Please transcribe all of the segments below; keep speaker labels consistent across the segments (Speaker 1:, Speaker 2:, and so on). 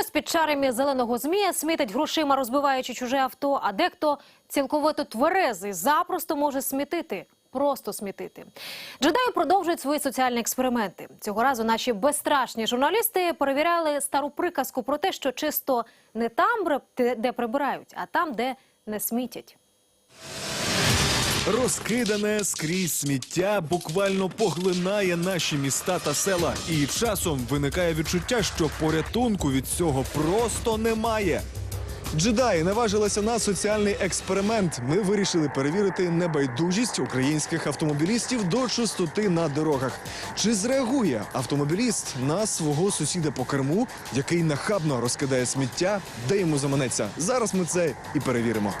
Speaker 1: Хтось під чарами зеленого змія смітить грошима, розбиваючи чуже авто, а дехто цілковито тверезий запросто може смітити. Просто смітити. Джедаї продовжують свої соціальні експерименти. Цього разу наші безстрашні журналісти перевіряли стару приказку про те, що чисто не там, де прибирають, а там, де не смітять.
Speaker 2: Розкидане скрізь сміття буквально поглинає наші міста та села, і часом виникає відчуття, що порятунку від цього просто немає. Джедаї наважилися на соціальний експеримент. Ми вирішили перевірити небайдужість українських автомобілістів до чистоти на дорогах. Чи зреагує автомобіліст на свого сусіда по керму, який нахабно розкидає сміття, де йому заманеться? Зараз ми це і перевіримо.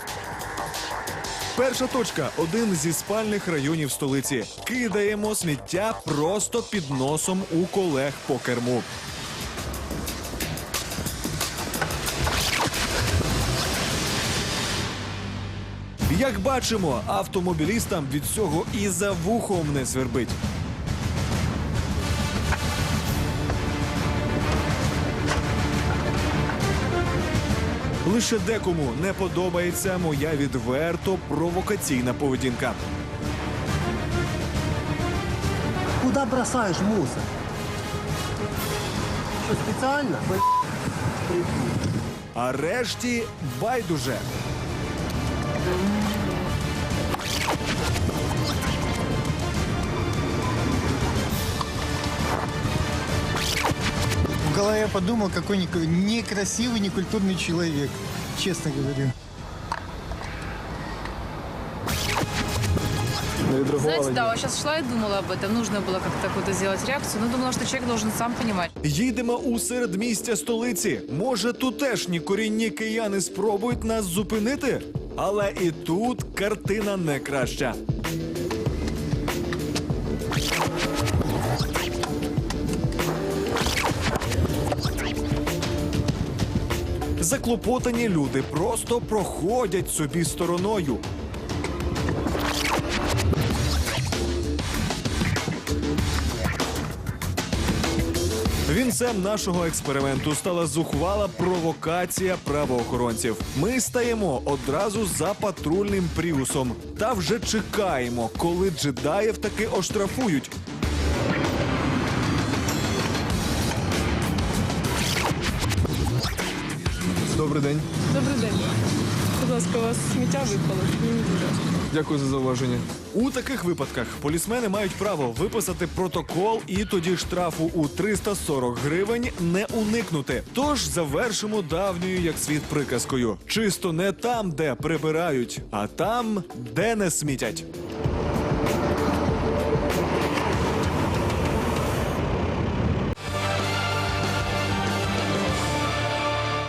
Speaker 2: Перша точка один зі спальних районів столиці. Кидаємо сміття просто під носом у колег по керму. Як бачимо, автомобілістам від цього і за вухом не свербить. Лише декому не подобається моя відверто провокаційна поведінка.
Speaker 3: Куда бросаешь мусор? Что, специально?
Speaker 2: А решті байдуже.
Speaker 4: В голове подумал, какой некрасивый, некультурный человек. Честно говорю.
Speaker 5: Знаете, да, вот сейчас шла и думала об этом. Нужно было как-то какую-то сделать реакцию, но думала, что человек должен сам понимать.
Speaker 2: Їдемо у середмістя столиці. Може, тутешні корінні кияни спробують нас зупинити? Але і тут картина не краща. Заклопотані люди просто проходять собі стороною. Вінцем нашого експерименту стала зухвала провокація правоохоронців. Ми стаємо одразу за патрульним пріусом та вже чекаємо, коли джедаїв таки оштрафують. Добрий день.
Speaker 6: Добрий день. Будь ласка, у вас сміття випало.
Speaker 2: Дякую за зауваження. У таких випадках полісмени мають право виписати протокол і тоді штрафу у 340 гривень не уникнути. Тож завершимо давньою як світ приказкою: чисто не там, де прибирають, а там, де не смітять.